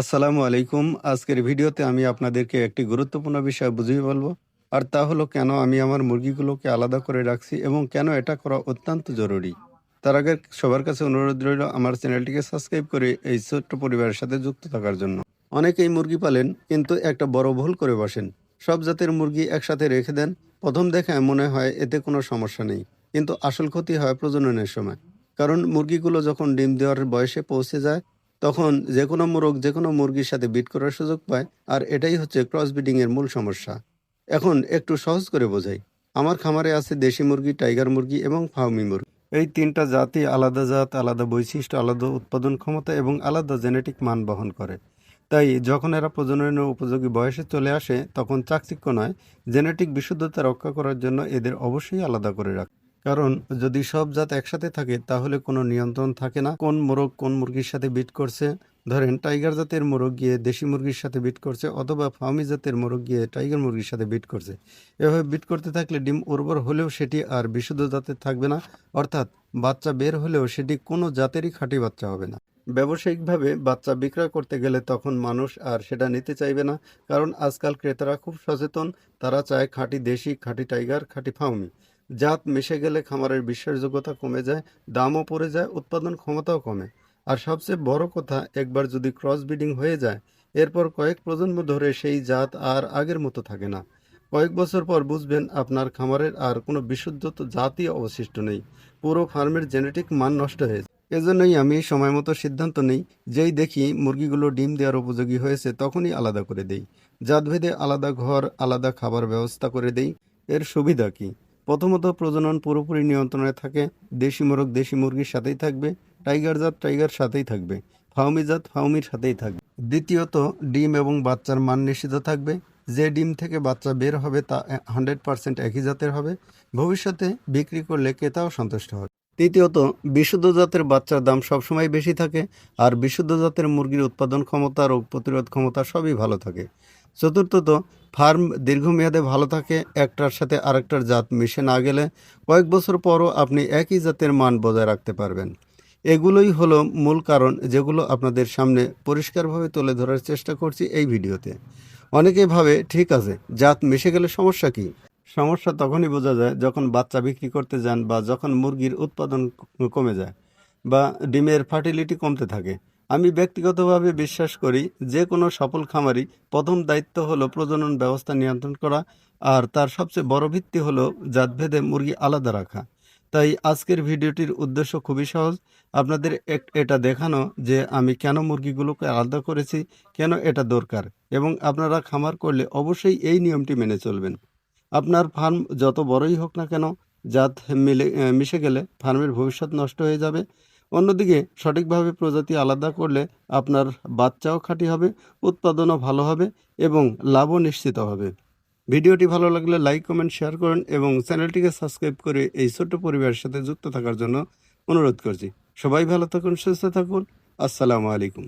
আসসালামু আলাইকুম। আজকের ভিডিওতে আমি আপনাদেরকে একটি গুরুত্বপূর্ণ বিষয় বুঝিয়ে বলব, আর তা হলো কেন আমি আমার মুরগিগুলোকে আলাদা করে রাখছি এবং কেন এটা করা অত্যন্ত জরুরি। তার আগে সবার কাছে অনুরোধ রইল আমার চ্যানেলটিকে সাবস্ক্রাইব করে এই ছোট্ট পরিবারের সাথে যুক্ত থাকার জন্য। অনেকেই মুরগি পালেন, কিন্তু একটা বড় ভুল করে বসেন। সব জাতের মুরগি একসাথে রেখে দেন, প্রথম দেখায় মনে হয় এতে কোনো সমস্যা নেই, কিন্তু আসল ক্ষতি হয় প্রজননের সময়। কারণ মুরগিগুলো যখন ডিম দেওয়ার বয়সে পৌঁছে যায় তখন যে কোনো মোরগ যে কোনো মুরগির সাথে বিট করার সুযোগ পায়, আর এটাই হচ্ছে ক্রস এর মূল সমস্যা। এখন একটু সহজ করে বোঝাই। আমার খামারে আছে দেশি মুরগি টাইগার মুরগি এবং ফার্মি মুরগি। এই তিনটা জাতি আলাদা জাত, আলাদা বৈশিষ্ট্য, আলাদা উৎপাদন ক্ষমতা এবং আলাদা জেনেটিক মান বহন করে। তাই যখন এরা প্রজননের উপযোগী বয়সে চলে আসে, তখন চাকচিক্য নয় জেনেটিক বিশুদ্ধতা রক্ষা করার জন্য এদের অবশ্যই আলাদা করে রাখে কারণ যদি সব জাত একসাথে থাকে, তাহলে কোনো নিয়ন্ত্রণ থাকে না। কোন মোরগ কোন মুরগির সাথে বিট করছে? ধরেন টাইগার জাতের মোরগ গিয়ে দেশি মুরগির সাথে বিট করছে অথবা ফার্মি জাতের মোরগ গিয়ে টাইগার মুরগির সাথে বিট করছে। এভাবে বিট করতে থাকলে ডিম উর্বর হলেও সেটি আর বিশুদ্ধ জাতের থাকবে না, অর্থাৎ বাচ্চা বের হলেও সেটি কোনো জাতেরই খাঁটি বাচ্চা হবে না। ব্যবসায়িকভাবে বাচ্চা বিক্রয় করতে গেলে তখন মানুষ আর সেটা নিতে চাইবে না, কারণ আজকাল ক্রেতারা খুব সচেতন। তারা চায় খাঁটি দেশি, খাঁটি টাইগার খাঁটি ফার্মি জাত মিশে গেলে খামারের বিশ্বাসযোগ্যতা কমে যায়, দামও পড়ে যায়, উৎপাদন ক্ষমতাও কমে। আর সবচেয়ে বড় কথা, একবার যদি ক্রস ব্রিডিং হয়ে যায়, এরপর কয়েক প্রজন্ম ধরে সেই জাত আর আগের মতো থাকে না। কয়েক বছর পর বুঝবেন আপনার খামারের আর কোনো বিশুদ্ধ তো জাতই অবশিষ্ট নেই। পুরো ফার্মের জেনেটিক মান নষ্ট হয়েছে এজন্যই আমি সময় মতো সিদ্ধান্ত নেই, যেই দেখি মুরগিগুলো ডিম দেওয়ার উপযোগী হয়েছে তখনই আলাদা করে দেই। জাতভেদে আলাদা ঘর, আলাদা খাবার ব্যবস্থা করে দেই, এর সুবিধা কি? প্রথমত প্রজনন পুরোপুরি নিয়ন্ত্রণে থাকে, দেশি মোরগ দেশি মুরগির সাথেই থাকবে, টাইগার জাত টাইগার সাথেই থাকবে ফাউমি জাত ফাউমির সাথেই থাকবে। দ্বিতীয়ত, ডিম এবং বাচ্চার মান নিশ্চিত থাকবে, যে ডিম থেকে বাচ্চা বের হবে তা হান্ড্রেড পার্সেন্ট একই জাতের হবে, ভবিষ্যতে বিক্রি করলে ক্রেতাও সন্তুষ্ট হবে। তৃতীয়ত, বিশুদ্ধ জাতের বাচ্চার দাম সবসময় বেশি থাকে, আর বিশুদ্ধ জাতের মুরগির উৎপাদন ক্ষমতা, রোগ প্রতিরোধ ক্ষমতা সবই ভালো থাকে। চতুর্থত, ফার্ম দীর্ঘমেয়াদে ভালো থাকে, একটার সাথে আরেকটার জাত মিশে না গেলে কয়েক বছর পরও আপনি একই জাতের মান বজায় রাখতে পারবেন। এগুলোই হলো মূল কারণ যেগুলো আপনাদের সামনে পরিষ্কারভাবে তুলে ধরার চেষ্টা করছি এই ভিডিওতে। অনেকে ভাবে, ঠিক আছে, জাত মিশে গেলে সমস্যা কি? সমস্যা তখনই বোঝা যায় যখন বাচ্চা বিক্রি করতে যান বা যখন মুরগির উৎপাদন কমে যায় বা ডিমের ফার্টিলিটি কমতে থাকে। আমি ব্যক্তিগতভাবে বিশ্বাস করি যে কোনো সফল খামারি প্রথম দায়িত্ব হলো প্রজনন ব্যবস্থা নিয়ন্ত্রণ করা, আর তার সবচেয়ে বড় ভিত্তি হলো জাতভেদে মুরগি আলাদা রাখা। তাই আজকের ভিডিওটির উদ্দেশ্য খুবই সহজ। আপনাদের এটা দেখানো যে আমি কেন মুরগিগুলোকে আলাদা করেছি, কেন এটা দরকার, এবং আপনারা খামার করলে অবশ্যই এই নিয়মটি মেনে চলবেন। আপনার ফার্ম যত বড়ই হোক না কেন, জাত মিলে মিশে গেলে ফার্মের ভবিষ্যৎ নষ্ট হয়ে যাবে। অন্যদিকে, সঠিকভাবে প্রজাতি আলাদা করলে আপনার বাচ্চাও খাঁটি হবে, উৎপাদনও ভালো হবে এবং লাভও নিশ্চিত হবে। ভিডিওটি ভালো লাগলে লাইক, কমেন্ট, শেয়ার করুন এবং চ্যানেলটিকে সাবস্ক্রাইব করে এই ছোট্ট পরিবারের সাথে যুক্ত থাকার জন্য অনুরোধ করছি। সবাই ভালো থাকুন, সুস্থ থাকুন। আসসালামু আলাইকুম।